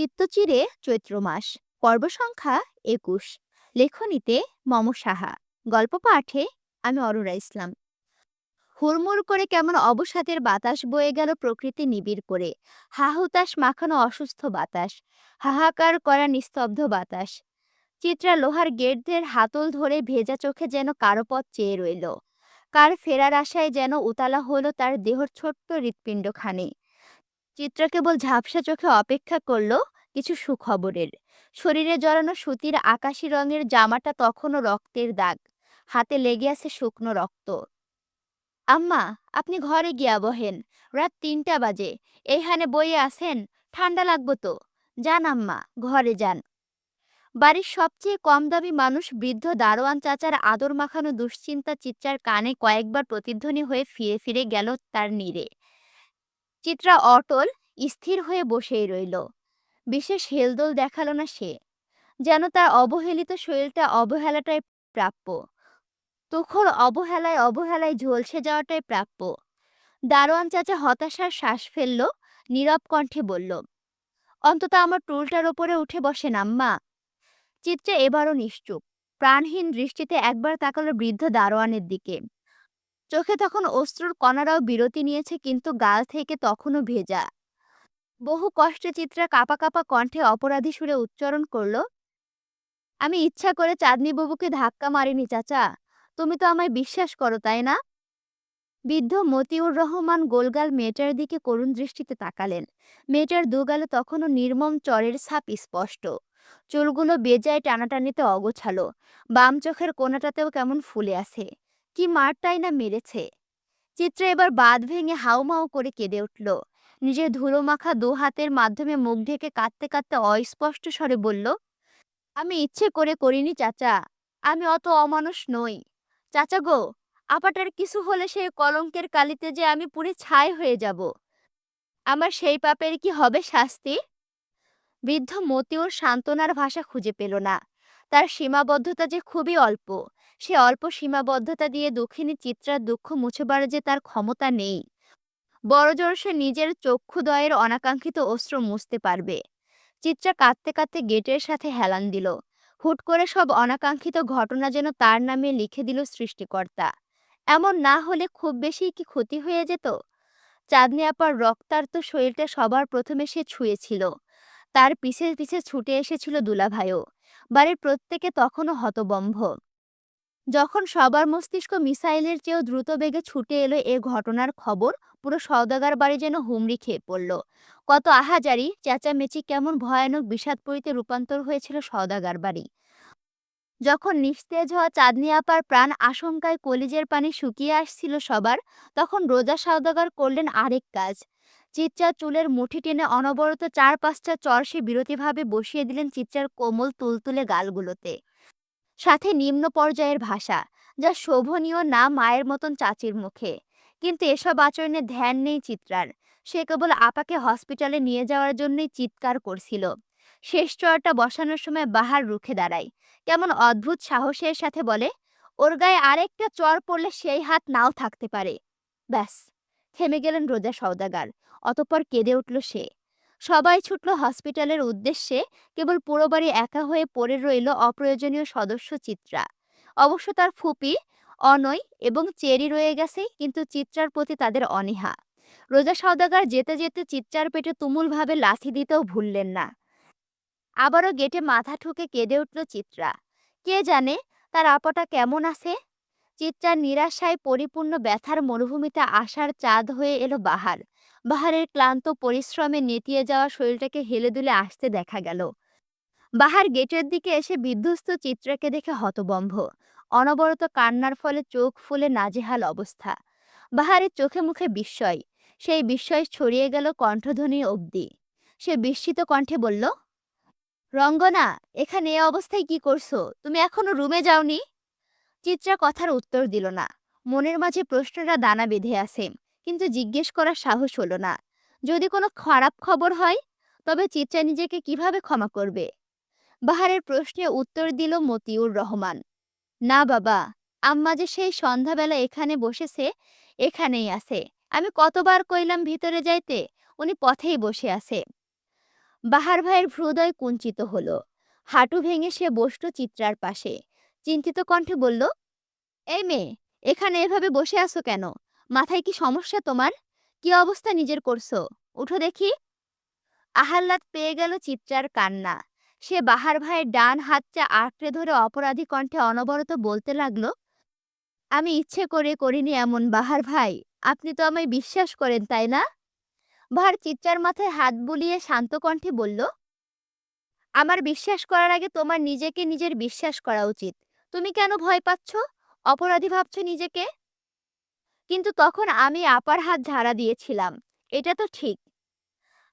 চিত্তচিরে চৈত্র মাস, পর্ব সংখ্যা একুশ। লেখনীতে মম সাহা। গল্প পাঠে আমি অরোরা ইসলাম। হুড়মুড় করে কেমন অবসাদের বাতাস বয়ে গেল প্রকৃতি নিবিড় করে। হাহুতাস মাখানো অসুস্থ বাতাস, হাহাকার করা নিস্তব্ধ বাতাস। চিত্রা লোহার গেটদের হাতল ধরে ভেজা চোখে যেন কারও পথ চেয়ে রইল। কার ফেরার আশায় যেন উতালা হলো তার দেহর ছোট্ট হৃৎপিণ্ডখানি। চিত্রা কেবল ঝাপসা চোখে অপেক্ষা করল কিছু সুখবরের। শরীরে জড়ানো সুতির আকাশি রঙের জামাটা তখনও রক্তের দাগ। হাতে লেগে আছে শুকনো রক্ত। আম্মা, আপনি ঘরে গিয়া বহেন। রাত তিনটা বাজে। এইখানে বইয়ে আছেন? ঠান্ডা লাগবো তো। যান আম্মা, ঘরে যান। বাড়ির সবচেয়ে কম দামি মানুষ বৃদ্ধ দারোয়ান চাচার আদর মাখানো দুশ্চিন্তা চিত্রার কানে কয়েকবার প্রতিধ্বনি হয়ে ফিরে ফিরে গেল তার নীরে। চিত্রা অটল স্থির হয়ে বসেই রইল। বিশেষ হেলদোল দেখাল না সে। যেন তার অবহেলিত শরীরটা অবহেলাটাই প্রাপ্য। তুখর অবহেলায় অবহেলায় ঝলসে যাওয়াটাই প্রাপ্য। দারোয়ান চাচা হতাশার শ্বাস ফেলল, নীরব কণ্ঠে বলল, অন্তত আমার টুলটার ওপরে উঠে বসেন, আম্মা। চিত্রে এবারও নিশ্চুপ। প্রাণহীন দৃষ্টিতে একবার তাকালো বৃদ্ধ দারোয়ানের দিকে। চোখে তখন অশ্রুর কণারাও বিরতি নিয়েছে, কিন্তু গাল থেকে তখনও ভেজা। বহু কষ্টে চিত্রা কাপা কাপা কণ্ঠে অপরাধী সুরে উচ্চারণ করল, আমি ইচ্ছা করে চাঁদনি বাবুকে ধাক্কা মারিনি, চাচা। তুমি তো আমায় বিশ্বাস করো, তাই না? বৃদ্ধ মতিউর রহমান গোলগাল মেয়েটার দিকে করুণ দৃষ্টিতে তাকালেন। মেয়েটার দুগালে তখনও নির্মম চরের ছাপ স্পষ্ট। চুলগুলো বেজায় টানাটানিতে অগোছালো। বাম চোখের কোনাটাতেও কেমন ফুলে আছে। কি মারটাই না মেরেছে? চিত্রা এবার বাঁধ ভেঙে হাউমাউ করে কেঁদে উঠল। নিজের ধুলো মাখা দু হাতের মাধ্যমে মুখ ঢেকে কাঁদতে কাঁদতে অস্পষ্ট স্বরে বলল, আমি ইচ্ছে করে করিনি, চাচা। আমি অত অমানুষ নই। চাচা গো, আপাটার কিছু হলে সেই কলঙ্কের কালিতে যে আমি পুরে ছাই হয়ে যাব। আমার সেই পাপের কি হবে শাস্তি? বৃদ্ধ মতিওর সান্ত্বনার ভাষা খুঁজে পেল না। তার সীমাবদ্ধতা যে খুবই অল্প। সে অল্প সীমাবদ্ধতা দিয়ে দুঃখিনী চিত্রার দুঃখ মুছবার যে তার ক্ষমতা নেই। বড়জোর সে নিজের চক্ষুদয়ের অনাকাঙ্ক্ষিত অস্ত্র মুছতে পারবে। চিত্রা কাঁদতে কাঁদতে গেটের সাথে হেলান দিল। হুট করে সব অনাকাঙ্ক্ষিত ঘটনা যেন তার নামে লিখে দিল সৃষ্টিকর্তা। এমন না হলে খুব বেশি কি ক্ষতি হয়ে যেত? চাঁদনি আপার রক্তার্ত শরীরটা সবার প্রথমে সে ছুঁয়েছিল। তার পিছে পিছে ছুটে এসেছিল দুলাভাইও। বাড়ির প্রত্যেকে তখনও হতবম্ভ। যখন সবার মস্তিষ্ক মিসাইলের চেয়েও দ্রুত বেগে ছুটে এলো এ ঘটনার খবর, পুরো সওদাগার বাড়ি যেন হুমড়ি খেয়ে পড়ল। কত আহাজারি, চেঁচামেচি, কেমন ভয়ানক বিষাদপুরীতে রূপান্তর হয়েছিল সওদাগার বাড়ি। যখন নিস্তেজ হওয়া চাঁদনি আপার প্রাণ আশঙ্কায় কলিজের পানি শুকিয়ে আসছিল সবার, তখন রোজা সওদাগার করলেন আরেক কাজ। চিৎচার চুলের মুঠি টেনে অনবরত চার পাঁচটা চর সে বিরতিভাবে বসিয়ে দিলেন চিৎচার কোমল তুলতুলে গালগুলোতে। সাথে নিম্ন পর্যায়ের ভাষা, যা শোভনীয় না মায়ের মতন চাচির মুখে। কিন্তু এসব আচরণে ধ্যান নেই চিত্রার। সে কেবল আপাকে হসপিটালে নিয়ে যাওয়ার জন্যই চিৎকার করছিল। শেষ চরটা বসানোর সময় বাহার রুখে দাঁড়ায়। কেমন অদ্ভুত সাহসের সাথে বলে, ওর গায়ে আরেকটা চর পড়লে সেই হাত নাও থাকতে পারে। ব্যাস, থেমে গেলেন রোজা সওদাগার। অতপর কেঁদে উঠল সে। সবাই ছুটল হসপিটালের উদ্দেশ্যে। কেবল পুরো বাড়ি একা হয়ে পড়ে রইল অপ্রয়োজনীয় সদস্য চিত্রা। অবশ্য তার ফুপি, অনয় এবং চেরি রয়ে গেছে, কিন্তু চিত্রার প্রতি তাদের অনীহা। রোজা সওদাগার যেতে যেতে চিত্রার পেটে তুমুলভাবে লাথি দিতেও ভুললেন না। আবারও গেটে মাথা ঠুকে কেঁদে উঠল চিত্রা। কে জানে তার আপটা কেমন আছে? চিত্রার নিরাশায় পরিপূর্ণ ব্যথার মরুভূমিতে আসার চাঁদ হয়ে এলো বাহার। বাহারের ক্লান্ত পরিশ্রমে নেতিয়ে যাওয়া শরীরটাকে হেলে দুলে আসতে দেখা গেল। বাহার গেটের দিকে এসে বিধ্বস্ত চিত্রাকে দেখে হতবম্ভ। অনবরত কান্নার ফলে চোখ ফুলে নাজেহাল অবস্থা। বাহারের চোখে মুখে বিস্ময়। সেই বিস্ময় ছড়িয়ে গেল কণ্ঠধ্বনি অবধি। সে বিস্মিত কণ্ঠে বলল, রঙ্গনা, এখানে এ অবস্থায় কি করছ? তুমি এখনও রুমে যাওনি? চিত্রা কথার উত্তর দিল না। মনের মাঝে প্রশ্নটা দানা বেঁধে আছে। কিন্তু জিজ্ঞেস করার সাহস হলো না। যদি কোনো খারাপ খবর হয়, তবে চিত্রা নিজেকে কীভাবে ক্ষমা করবে? বাহারের প্রশ্নে উত্তর দিল মতিউর রহমান, না বাবা, আম্মা যে সেই সন্ধ্যাবেলা এখানে বসেছে, এখানেই আছে। আমি কতবার কইলাম ভিতরে যাইতে, উনি পথেই বসে আছে। বাহার ভাইয়ের হৃদয় কুঞ্চিত হলো। হাঁটু ভেঙে সে বসল চিত্রার পাশে। চিন্তিত কণ্ঠে বলল, এই মেয়ে, এখানে এভাবে বসে আছো কেন? মাথায় কি সমস্যা তোমার? কি অবস্থা নিজের করছ? উঠো দেখি। আহাল্লাদ পেয়ে গেল চিত্রার কান্না। সে বাহার ভাইয়ের ডান হাতটা আঁকড়ে ধরে অপরাধী কণ্ঠে অনবরত বলতে লাগল, আমি ইচ্ছে করে করিনি এমন, বাহার ভাই। আপনি তো আমায় বিশ্বাস করেন, তাই না? বাহার চিত্রার মাথায় হাত বুলিয়ে শান্ত কণ্ঠে বলল, আমার বিশ্বাস করার আগে তোমার নিজেকে নিজের বিশ্বাস করা উচিত। তুমি কেন ভয় পাচ্ছ? অপরাধী ভাবছ নিজেকে? কিন্তু তখন আমি আপার হাত ঝাড়া দিয়েছিলাম। এটা তো ঠিক।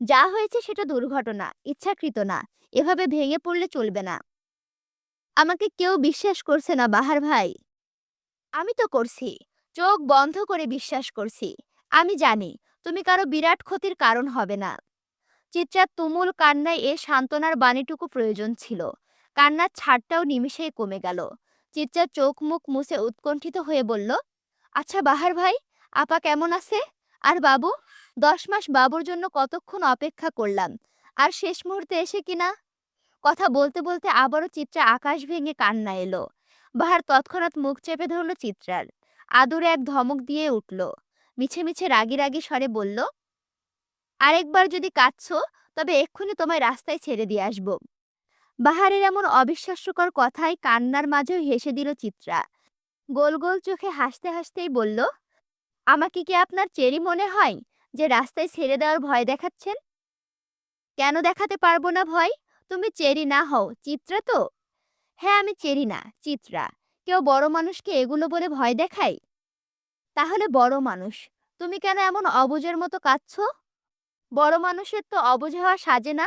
যা হয়েছে সেটা দুর্ঘটনা, ইচ্ছাকৃত না। এভাবে ভেঙে পড়লে চলবে না। আমাকে কেউ বিশ্বাস করছে না, বাহার ভাই। আমি তো করছি। চোখ বন্ধ করে বিশ্বাস করছি। আমি জানি, তুমি কারও বিরাট ক্ষতির কারণ হবে না। চিত্রার তুমুল কান্নায় এ সান্ত্বনার বাণীটুকু প্রয়োজন ছিল। কান্নার ছাড়টাও নিমিষেই কমে গেল। চিত্রার চোখ মুখ মুছে উৎকণ্ঠিত হয়ে বলল আচ্ছা বাহার ভাই, আপা কেমন আছে? আর বাবু, দশ মাস বাবুর জন্য কতক্ষণ অপেক্ষা করলাম? আর শেষ মুহূর্তে এসে কিনা কথা বলতে বলতে আবারও চিত্রা আকাশ ভেঙে কান্না এলো। বাহার তৎক্ষণাৎ মুখ চেপে ধরল চিত্রার। আদুরে এক ধমক দিয়ে উঠল। মিছে মিছে রাগি রাগি স্বরে বলল, আরেকবার যদি কাঁদছো, তবে এক্ষুনি তোমায় রাস্তায় ছেড়ে দিয়ে আসব। বাহারের এমন অবিশ্বাস্যকর কথায় কান্নার মাঝেও হেসে দিল চিত্রা। গোল গোল চোখে হাসতে, হাসতেই বলল, আমাকে কি আপনার চেরি মনে হয় যে রাস্তায় ছেড়ে দেওয়ার ভয় দেখাচ্ছেন? কেন দেখাতে পারব না ভয়? তুমি চেরি না হও, চিত্রা তো? হ্যাঁ আমি চেরি না, চিত্রা। কেউ বড় মানুষকে এগুলো বলে ভয় দেখায়? তাহলে বড় মানুষ, তুমি কেন এমন অবুঝের মতো কাঁদছো? বড় মানুষের তো অবুঝ হওয়া সাজে না।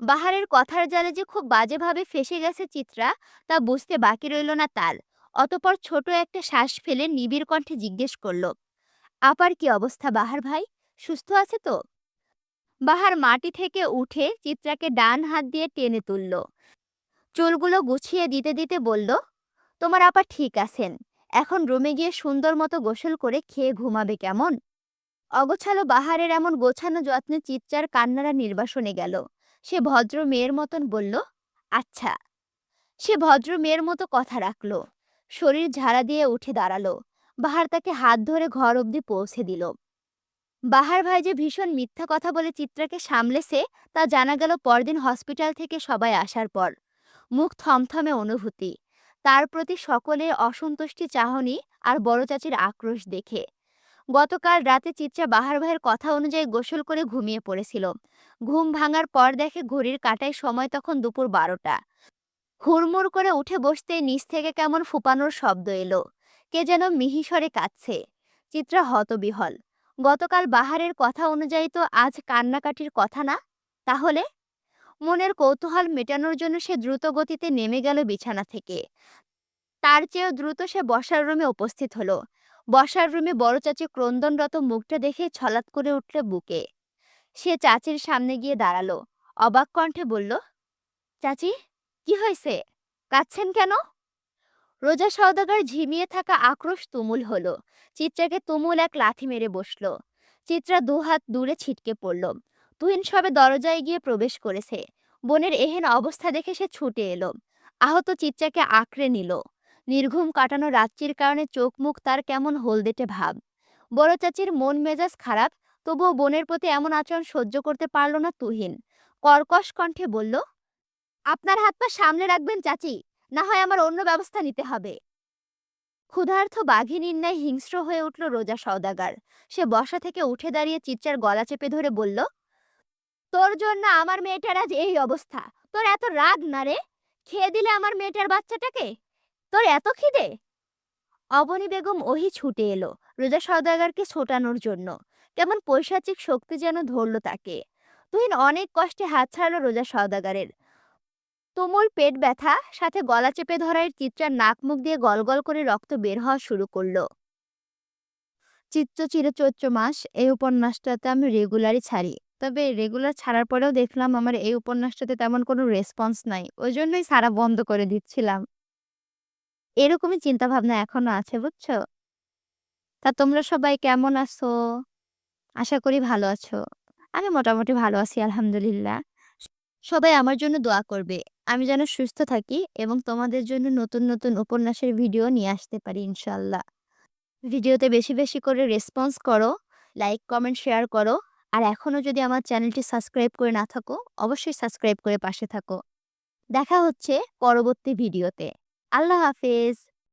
বাহারের কথার জালে যে খুব বাজেভাবে ফেসে গেছে চিত্রা, তা বুঝতে বাকি রইল না তার অতপর ছোট একটা শ্বাস ফেলে নিবিড় কণ্ঠে জিজ্ঞেস করল আপার কি অবস্থা বাহার ভাই? সুস্থ আছে তো? বাহার মাটি থেকে উঠে চিত্রাকে ডান হাত দিয়ে টেনে তুলল। চুলগুলো গুছিয়ে দিতে দিতে বলল, তোমার আপা ঠিক আছেন। এখন রুমে গিয়ে সুন্দর মতো গোসল করে খেয়ে ঘুমাবে কেমন? অগোছালো বাহারের এমন গোছানো যত্নে চিত্রার কান্নারা নির্বাসনে গেল। সে ভদ্র মেয়ের মতন বলল আচ্ছা। সে ভদ্র মেয়ের মতো কথা রাখল। শরীর ঝাড়া দিয়ে উঠে দাঁড়াল। বাহার তাকে হাত ধরে ঘর অবধি পৌঁছে দিল। বাহার ভাই যে ভীষণ মিথ্যা কথা বলে চিত্রাকে সামলেছে, তা জানা গেল পরদিন হসপিটাল থেকে সবাই আসার পর। মুখ থমথমে অনুভূতি। তার প্রতি সকলের অসন্তুষ্টি চাহনি আর বড় চাচির আক্রোশ দেখে। গতকাল রাতে চিত্রা বাহার ভাইয়ের কথা অনুযায়ী গোসল করে ঘুমিয়ে পড়েছিল। ঘুম ভাঙার পর দেখে ঘড়ির কাটায় সময় তখন দুপুর বারোটা। হুড়মুড় করে উঠে বসতে নিচ থেকে কেমন ফুপানোর শব্দ এলো। কে যেন মিহিসরে কাঁদছে। চিত্রা হতবিহল। গতকাল বাহারের কথা অনুযায়ী তো আজ কান্নাকাটির কথা না? তাহলে? মনের কৌতূহল মেটানোর জন্য সে দ্রুত গতিতে নেমে গেল বিছানা থেকে। তার চেয়েও দ্রুত সে বসার রুমে উপস্থিত হলো। বসার রুমে বড় চাচি ক্রন্দনরত মুখটা দেখে ছলাৎ করে উঠল বুকে। সে চাচির সামনে গিয়ে দাঁড়াল। অবাক কণ্ঠে বলল, চাচি কি হয়েছে? কাঁদছেন কেন? রোজা সওদাগর ঝিমিয়ে থাকা আক্রোশ তুমুল হলো। চিত্রাকে তুমুল এক লাথি মেরে বসল। চিত্রা দুহাত দূরে ছিটকে পড়ল। তুহিন সবে দরজায় গিয়ে প্রবেশ করেছে। বোনের এহেন অবস্থা দেখে সে ছুটে এলো। আহত চিত্রাকে আঁকড়ে নিল। নির্ঘুম কাটানো রাত্রির কারণে চোখ মুখ তার কেমন হলদেটে ভাব। বড় চাচির মন মেজাজ খারাপ, তবুও বোনের প্রতি এমন আচরণ সহ্য করতে পারল না তুহিন। কর্কশ কণ্ঠে বলল আপনার হাত পা সামনে রাখবেন চাচি, না হয় আমার অন্য ব্যবস্থা নিতে হবে। ক্ষুধার্থ বাঘিনীর ন্যায় হিংস্র হয়ে উঠল রোজা সওদাগার। সে বসা থেকে উঠে দাঁড়িয়ে চিৎচার গলা চেপে ধরে বলল, তোর জন্য আমার মেয়েটার আজ এই অবস্থা। তোর এত রাগ না রে? খেয়ে দিলে আমার মেয়েটার বাচ্চাটাকে? তোর এত খিদে? অবনী বেগম ওহি ছুটে এলো রোজা সওদাগারকে ছোটানোর জন্য। কেমন পৈশাচিক শক্তি যেন ধরল তাকে। তুহিন অনেক কষ্টে হাত ছাড়লো রোজা সওদাগারের। তুমুল পেট ব্যথা, সাথে গলা চেপে ধরার চিত্রার নাক মুখ দিয়ে গলগল করে রক্ত বের হওয়া শুরু করল। চির চৈত্র মাস, এই উপন্যাসটাতে আমি রেগুলারই ছাড়ি। তবে রেগুলার ছাড়ার পরেও দেখলাম আমার এই উপন্যাসটাতে তেমন কোনো রেসপন্স নাই ওই জন্যই সারা বন্ধ করে দিচ্ছিলাম। এরকমই চিন্তা ভাবনা এখনও আছে, বুঝছ? তা তোমরা সবাই কেমন আছো? আশা করি ভালো আছো। আমি মোটামুটি ভালো আছি, আলহামদুলিল্লাহ। সবাই আমার জন্য দোয়া করবে। আমি যেন সুস্থ থাকি এবং তোমাদের জন্য নতুন নতুন উপন্যাসের ভিডিও নিয়ে আসতে পারি, ইনশাল্লাহ। ভিডিওতে বেশি বেশি করে রেসপন্স করো লাইক কমেন্ট শেয়ার করো। আর এখনও যদি আমার চ্যানেলটি সাবস্ক্রাইব করে না থাকো, অবশ্যই সাবস্ক্রাইব করে পাশে থাকো। দেখা হচ্ছে পরবর্তী ভিডিওতে। আল্লাহ হাফেজ।